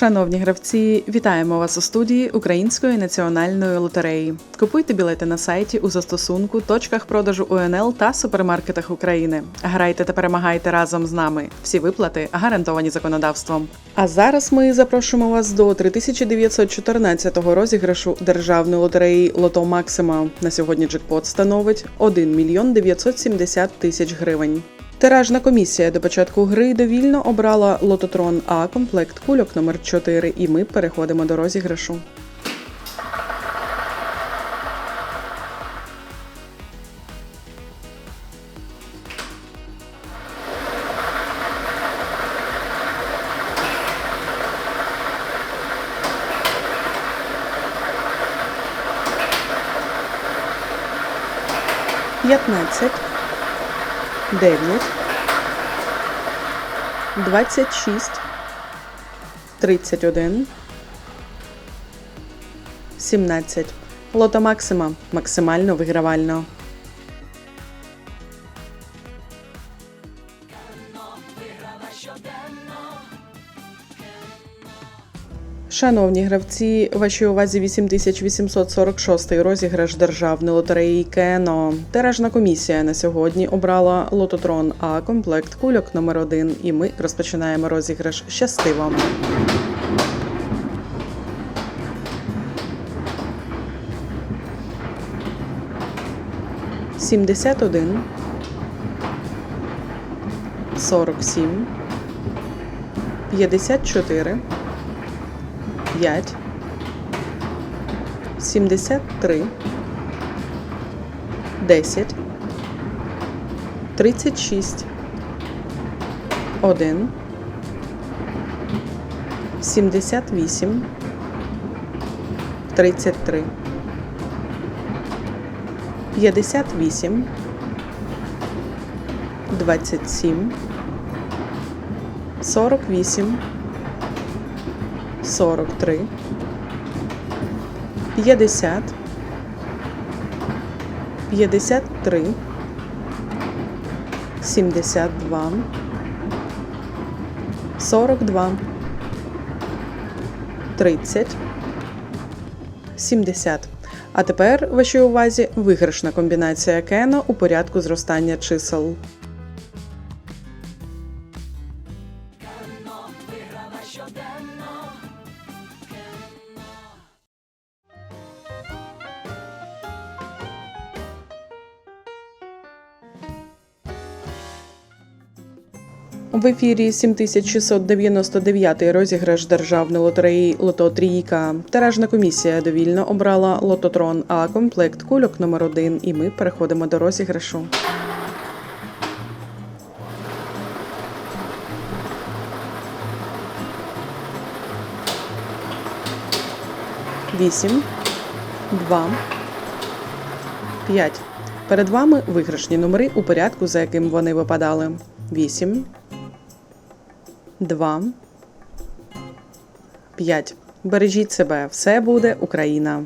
Шановні гравці, вітаємо вас у студії Української національної лотереї. Купуйте білети на сайті у застосунку, точках продажу УНЛ та супермаркетах України. Грайте та перемагайте разом з нами. Всі виплати гарантовані законодавством. А зараз ми запрошуємо вас до 3914 розіграшу державної лотереї Лото Максима. На сьогодні джекпот становить 1 мільйон 970 тисяч гривень. Тиражна комісія до початку гри довільно обрала лототрон А комплект кульок номер 4 і ми переходимо до розіграшу. П'ятнадцять. 9, 26, 31, 17. Лото Максима. Максимально вигравально. Шановні гравці, вашій увазі 8846 розіграш державної лотереї Кено. Тиражна комісія на сьогодні обрала лототрон А комплект кульок номер 1 і ми розпочинаємо розіграш щастиво. Сімдесят один, сорок сім, п'ятдесят чотири. 5, 73, 10, 36, 1, 78, 33, 58, 27, 48, 43, 50, 53, 72, 42, 30, 70. А тепер вашій увазі виграшна комбінація Кено у порядку зростання чисел. В ефірі 7699 розіграш державної лотереї Лото Трійка. Тиражна комісія довільно обрала лототрон А комплект кульок номер 1 і ми переходимо до розіграшу. Вісім, два, п'ять. Перед вами виграшні номери у порядку, за яким вони випадали. Вісім. 2, 5. Бережіть себе, все буде Україна.